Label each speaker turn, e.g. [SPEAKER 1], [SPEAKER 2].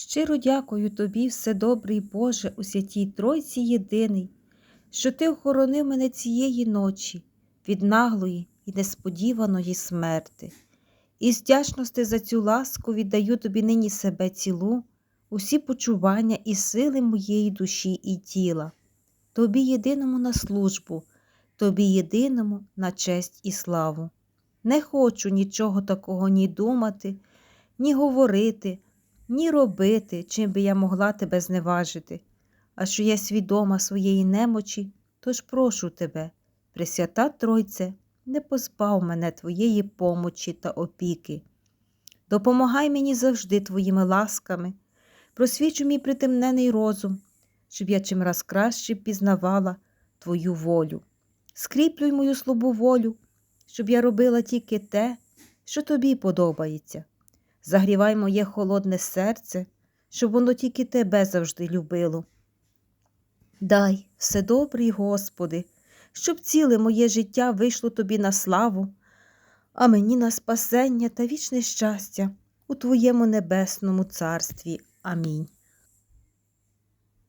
[SPEAKER 1] Щиро дякую тобі, Вседобрий Боже, у святій Тройці єдиний, що ти охоронив мене цієї ночі від наглої і несподіваної смерти. І з вдячності за цю ласку віддаю тобі нині себе цілу, усі почування і сили моєї душі і тіла, тобі єдиному на службу, тобі єдиному на честь і славу. Не хочу нічого такого ні думати, ні говорити, ні робити, чим би я могла тебе зневажити. А що я свідома своєї немочі, тож прошу тебе, Пресвята Тройце, не позбав мене твоєї помочі та опіки. Допомагай мені завжди твоїми ласками, просвічу мій притемнений розум, щоб я чимраз краще пізнавала твою волю. Скріплюй мою слабу волю, щоб я робила тільки те, що тобі подобається. Загрівай моє холодне серце, щоб воно тільки тебе завжди любило. Дай, все добрий, Господи, щоб ціле моє життя вийшло тобі на славу, а мені на спасення та вічне щастя у Твоєму небесному царстві. Амінь.